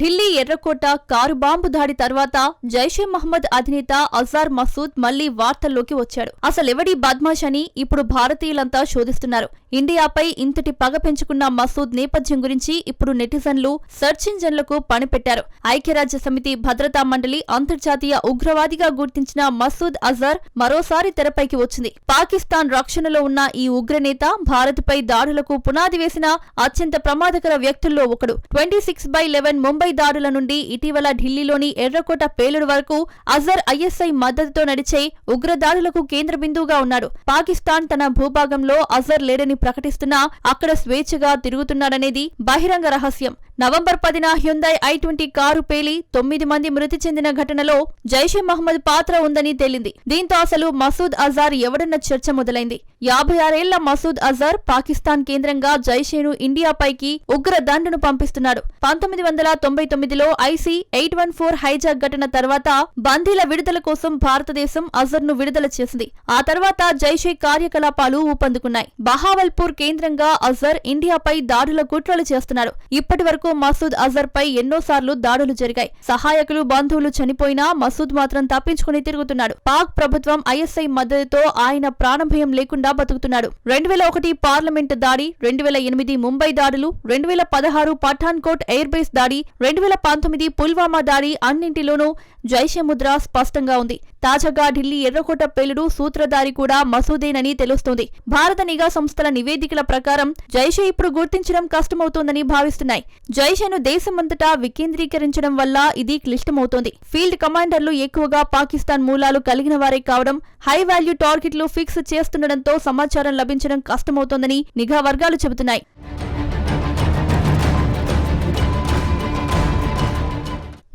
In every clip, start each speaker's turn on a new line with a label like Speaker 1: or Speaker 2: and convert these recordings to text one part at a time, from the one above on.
Speaker 1: ఢిల్లీ ఎర్రకోట car bomb దాడి తర్వాత జైషే మహమ్మద్ అధినేత అజార్ మసూద్ మళ్ళీ వార్తల్లోకి వచ్చాడు. అసలెవడీ బద్మాష్ అని ఇప్పుడు భారతీయులంతా శోధిస్తున్నారు. ఇండియాపై ఇంతటి పగ పెంచుకున్న మసూద్ నేపథ్యం గురించి ఇప్పుడు నెటిజన్లు సెర్చ్ ఇంజన్లకు పనిపెట్టారు. ఐక్యరాజ్య సమితి భద్రతా మండలి అంతర్జాతీయ ఉగ్రవాదిగా గుర్తించిన మసూద్ అజర్ మరోసారి తెరపైకి వచ్చింది. పాకిస్తాన్ రక్షణలో ఉన్న ఈ ఉగ్రనేత భారత్పై దాడులకు పునాది వేసిన అత్యంత ప్రమాదకర వ్యక్తుల్లో ఒకడు. Twenty six by eleven Mumbai దాడుల నుండి ఇటీవల ఢిల్లీలోని ఎర్రకోట పేలుడు వరకు అజర్ ఐఎస్ఐ మద్దతుతో నడిచే ఉగ్రదాడులకు కేంద్ర బిందువుగా ఉన్నాడు. పాకిస్తాన్ తన భూభాగంలో అజర్ లేడని ప్రకటిస్తున్నా అక్కడ స్వేచ్ఛగా తిరుగుతున్నాడనేది బహిరంగ రహస్యం. నవంబర్ పదిన హ్యుందాయ్ ఐ ట్వంటీ కారు పేలి తొమ్మిది మంది మృతి చెందిన ఘటనలో జైషే మహమ్మద్ పాత్ర ఉందని తేలింది. దీంతో అసలు మసూద్ అజార్ ఎవడన్న చర్చ మొదలైంది. యాభై ఆరేళ్ళ మసూద్ అజార్ పాకిస్తాన్ కేంద్రంగా జైషేను ఇండియాపైకి ఉగ్ర దండును పంపిస్తున్నాడు. పంతొమ్మిది వందల తొంభై తొమ్మిదిలో IC eight one four hijack ఘటన తర్వాత బందీల విడుదల కోసం భారతదేశం అజర్ను విడుదల చేసింది. ఆ తర్వాత జైషే కార్యకలాపాలు ఊపందుకున్నాయి. బహావల్పూర్ కేంద్రంగా అజర్ ఇండియాపై దాడుల కుట్రలు చేస్తున్నాడు. ఇప్పటి వరకు మసూద్ అజర్ పై ఎన్నోసార్లు దాడులు జరిగాయి. సహాయకులు బంధువులు చనిపోయినా మసూద్ మాత్రం తప్పించుకుని తిరుగుతున్నాడు. పాక్ ప్రభుత్వం ఐఎస్ఐ మద్దతుతో ఆయన ప్రాణభయం లేకుండా బతుకుతున్నాడు. రెండు వేల ఒకటి పార్లమెంటు దాడి రెండు వేల ఎనిమిది ముంబై దాడులు రెండు వేల పదహారు పఠాన్కోట్ ఎయిర్ బేస్ దాడి రెండు వేల పంతొమ్మిది పుల్వామా దాడి అన్నింటిలోనూ జైషే ముద్ర స్పష్టంగా ఉంది. తాజాగా ఢిల్లీ ఎర్రకోట పేలుడు సూత్రధారి కూడా మసూదేనని తెలుస్తోంది. భారత నిఘా సంస్థల నివేదికల ప్రకారం జైషే ఇప్పుడు గుర్తించడం కష్టమవుతోందని భావిస్తున్నాయి. జైషేను దేశమంతటా వికేంద్రీకరించడం వల్ల ఇది క్లిష్టమవుతోంది. ఫీల్డ్ కమాండర్లు ఎక్కువగా పాకిస్తాన్ మూలాలు కలిగిన వారే కావడం హై వాల్యూ టార్గెట్లు ఫిక్స్ చేస్తుండటంతో సమాచారం లభించడం కష్టమవుతోందని నిఘా వర్గాలు చెబుతున్నాయి.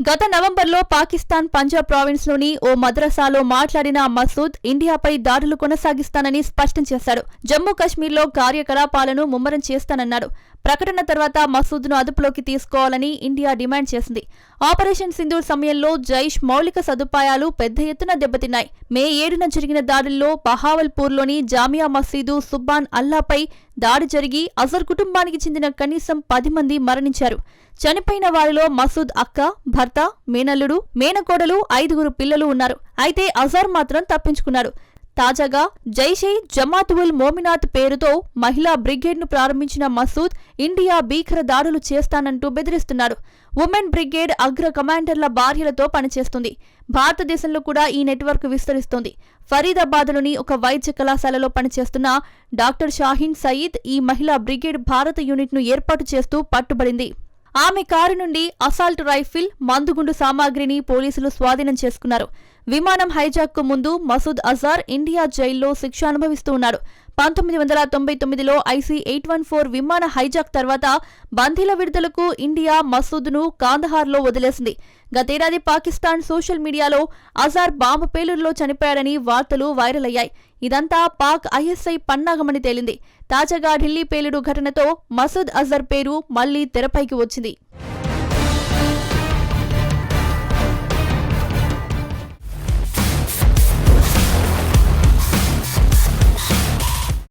Speaker 1: గత నవంబర్లో పాకిస్తాన్ పంజాబ్ ప్రావిన్స్లోని ఓ మద్రసాలో మాట్లాడిన మసూద్ ఇండియాపై దాడులు కొనసాగిస్తానని స్పష్టం చేశాడు. జమ్మూ కశ్మీర్లో కార్యకలాపాలను ముమ్మరం చేస్తానన్నాడు. ప్రకటన తర్వాత మసూద్ను అదుపులోకి తీసుకోవాలని ఇండియా డిమాండ్ చేసింది. ఆపరేషన్ సింధూర్ సమయంలో జైష్ మౌలిక సదుపాయాలు పెద్ద ఎత్తున దెబ్బతిన్నాయి. మే ఏడున జరిగిన దాడుల్లో బహావల్పూర్లోని జామియా మసీదు సుబ్బాన్ అల్లాపై దాడి జరిగి అజర్ కుటుంబానికి చెందిన కనీసం పది మంది మరణించారు. చనిపోయిన వారిలో మసూద్ అక్క భర్త మేనల్లుడు మేనకోడలు ఐదుగురు పిల్లలు ఉన్నారు. అయితే అజర్ మాత్రం తప్పించుకున్నాడు. తాజాగా జైషే జమాత్ ఉల్ మోమినాత్ పేరుతో మహిళా బ్రిగేడ్ను ప్రారంభించిన మసూద్ ఇండియా భీకర దాడులు చేస్తానంటూ బెదిరిస్తున్నారు. ఉమెన్ బ్రిగేడ్ అగ్ర కమాండర్ల భార్యలతో పనిచేస్తుంది. భారతదేశంలో కూడా ఈ నెట్వర్క్ విస్తరిస్తోంది. ఫరీదాబాద్లోని ఒక వైద్య కళాశాలలో పనిచేస్తున్న డాక్టర్ షాహీన్ సయీద్ ఈ మహిళా బ్రిగేడ్ భారత యూనిట్ను ఏర్పాటు చేస్తూ పట్టుబడింది. ఆమె కారు నుండి అసాల్ట్ రైఫిల్ మందుగుండు సామాగ్రిని పోలీసులు స్వాధీనం చేసుకున్నారు. విమానం హైజాక్కు ముందు మసూద్ అజార్ ఇండియా జైల్లో శిక్ష అనుభవిస్తూ ఉన్నాడు. పంతొమ్మిది వందల తొంభై తొమ్మిదిలో ఐసీ ఎయిట్ వన్ ఫోర్ విమాన హైజాక్ తర్వాత బందీల విడుదలకు ఇండియా మసూద్ను కాందహార్లో వదిలేసింది. గతేడాది పాకిస్తాన్ సోషల్ మీడియాలో అజార్ బాంబు పేలుడులో చనిపోయాడని వార్తలు వైరల్ అయ్యాయి. ఇదంతా పాక్ ఐఎస్ఐ పన్నాగమని తేలింది. తాజాగా ఢిల్లీ పేలుడు ఘటనతో మసూద్ అజర్ పేరు మళ్ళీ తెరపైకి వచ్చింది.